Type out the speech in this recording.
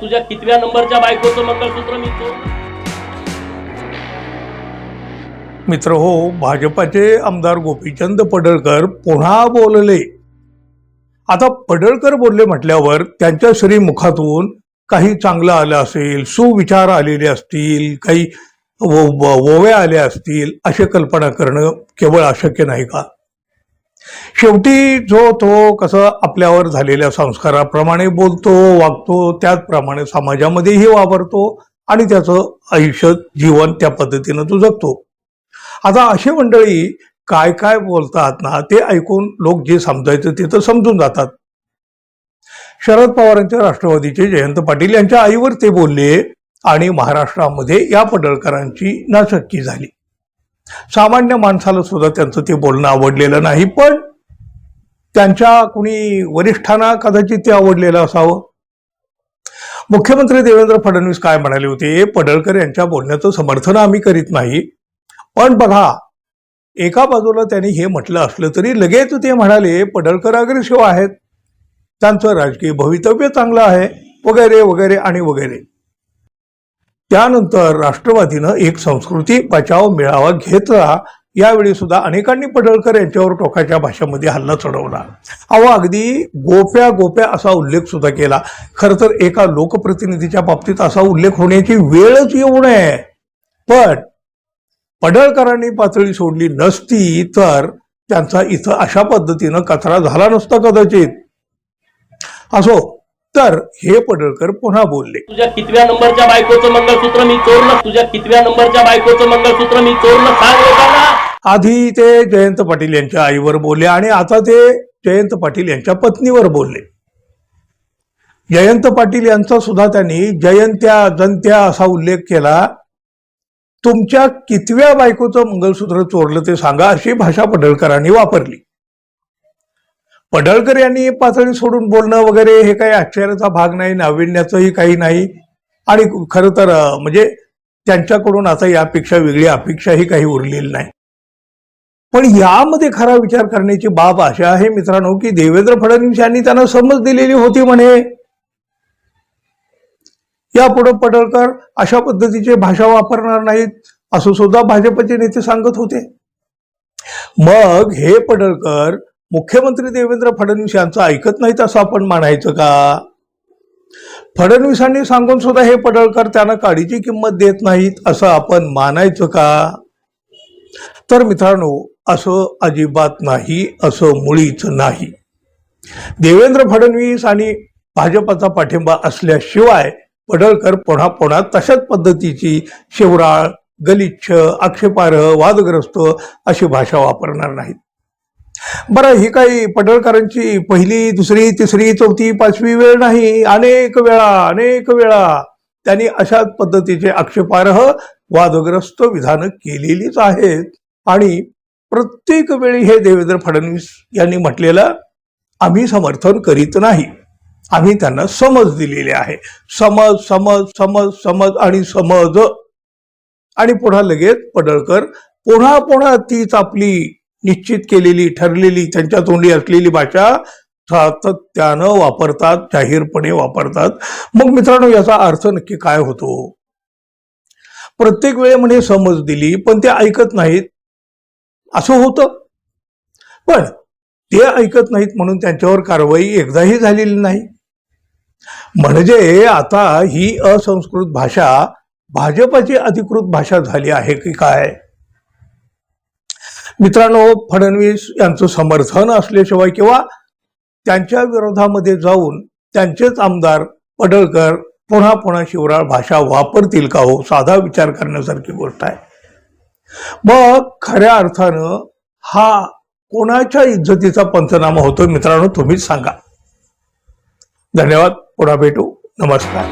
तुझ्या कितव्या नंबरच्या बायकोचं मंगळसूत्र मी मित्र हो भाजपाचे आमदार गोपीचंद पडळकर पुन्हा बोलले. आता पडळकर बोलले म्हटल्यावर त्यांच्या श्रीमुखातून काही चांगलं आलं असेल सुविचार आलेले असतील काही ओव्या आल्या असतील अशी कल्पना करणं केवळ अशक्य नाही का? शेवटी जो तो कसं आपल्यावर झालेल्या संस्काराप्रमाणे बोलतो वागतो त्याचप्रमाणे समाजामध्येही वावरतो आणि त्याचं आयुष्य जीवन त्या पद्धतीनं तो जगतो आता अशी मंडळी काय काय बोलतात ना ते ऐकून लोक जे समजायचं ते तर समजून जातात. शरद पवारांच्या राष्ट्रवादीचे जयंत पाटील यांच्या आईवर ते बोलले आणि महाराष्ट्रामध्ये या पडळकरांची नाचक्की झाली. सामान्य माणसाला सुद्धा त्यांचं ते बोलणं आवडलेलं नाही पण त्यांच्या कुणी वरिष्ठांना कदाचित ते आवडलेलं असावं. मुख्यमंत्री देवेंद्र फडणवीस काय म्हणाले होते? पडळकर यांच्या बोलण्याचं समर्थन आम्ही करीत नाही. पण बघा एका बाजूला त्यांनी हे म्हटलं असलं तरी लगेच ते म्हणाले पडळकर अग्रेसिव्ह आहेत. त्यांचं राजकीय भवितव्य चांगलं आहे. वगैरे वगैरे आणि वगैरे. त्यानंतर राष्ट्रवादीनं एक संस्कृती बचाव मेळावा घेतला. यावेळी सुद्धा अनेकांनी पडळकर यांच्यावर टोकाच्या भाषेमध्ये हल्ला चढवला. अहो अगदी गोप्या गोप्या असा उल्लेख सुद्धा केला. खरं तर एका लोकप्रतिनिधीच्या बाबतीत असा उल्लेख होण्याची वेळच येऊ नये. पण पडळकरांनी पातळी सोडली नसती तर त्यांचा इथं अशा पद्धतीनं कचरा झाला नसता कदाचित. असो तर हे पडळकर पुन्हा बोलले. तुझ्या कितव्या नंबरच्या बायकोचं मंगळसूत्र मी चोरलं तुझ्या कितव्या नंबरच्या बायकोचं मंगळसूत्र मी चोरलं सांग लोकांना आधी ते जयंत पाटील यांच्या आईवर बोलले आणि आता ते जयंत पाटील यांच्या पत्नीवर बोलले. जयंत पाटील यांचा सुद्धा त्यांनी जयंत्या जंत्या असा उल्लेख केला तुमच्या कितव्या बायकोचं मंगळसूत्र चोरलं ते सांगा अशी भाषा पडळकरांनी वापरली. पडळकर यांनी पातळी सोडून बोलणं वगैरे हे काही आश्चर्याचा भाग नाही नाविन्याचंही काही नाही. आणि खरं तर म्हणजे त्यांच्याकडून आता यापेक्षा वेगळी अपेक्षाही काही उरलेली नाही. पण यामध्ये खरा विचार करण्याची बाब अशी आहे मित्रांनो की देवेंद्र फडणवीस यांनी त्यांना समज दिलेली होती म्हणे. यापुढे पडळकर अशा पद्धतीची भाषा वापरणार नाहीत असं सुद्धा भाजपचे नेते सांगत होते. मग हे पडळकर मुख्यमंत्री देवेंद्र फडणवीस यांचं ऐकत नाहीत असं आपण मानायचं का? फडणवीसांनी सांगून सुद्धा हे पडळकर त्यांना काडीची किंमत देत नाहीत असं आपण मानायचं का? तर मित्रांनो असं अजिबात नाही असं मुळीच नाही. देवेंद्र फडणवीस आणि भाजपचा पाठिंबा असल्याशिवाय पडळकर पुन्हा पुन्हा तशाच पद्धतीची शिवराळ गलिच्छ आक्षेपार्ह वादग्रस्त अशी भाषा वापरणार नाहीत. बरं ही काही पडळकरांची पहिली दुसरी तिसरी चौथी पाचवी वेळ नाही. अनेक वेळा अनेक वेळा त्यांनी अशाच पद्धतीचे आक्षेपार्ह वादग्रस्त विधानं केलेलीच आहेत. आणि प्रत्येक वेळी हे देवेंद्र फडणवीस यांनी म्हटलेलं आम्ही समर्थन करीत नाही. आम्ही त्यांना समज दिलेली आहे. समज समज समज समज आणि समज. आणि पुन्हा लगेच पडळकर पुन्हा पुन्हा तीच आपली निश्चित केलेली ठरलेली त्यांच्या तोंडी असलेली भाषा सातत्यानं वापरतात जाहीरपणे वापरतात. मग मित्रांनो याचा अर्थ नक्की काय होतो? प्रत्येक वेळे म्हणे समज दिली पण ते ऐकत नाहीत. असं होतं. पण ते ऐकत नाहीत म्हणून त्यांच्यावर कारवाई एकदाही झालेली नाही. म्हणजे आता ही असंस्कृत भाषा भाजपाची अधिकृत भाषा झाली आहे की काय? मित्रांनो फडणवीस यांचं समर्थन असल्याशिवाय किंवा त्यांच्या विरोधामध्ये जाऊन त्यांचेच आमदार पडळकर पुन्हा पुन्हा शिवराळ भाषा वापरतील का हो? साधा विचार करण्यासारखी गोष्ट आहे. मग खऱ्या अर्थानं हा कोणाच्या इज्जतीचा पंचनामा होतो मित्रांनो तुम्हीच सांगा. धन्यवाद. पुन्हा भेटू. नमस्कार.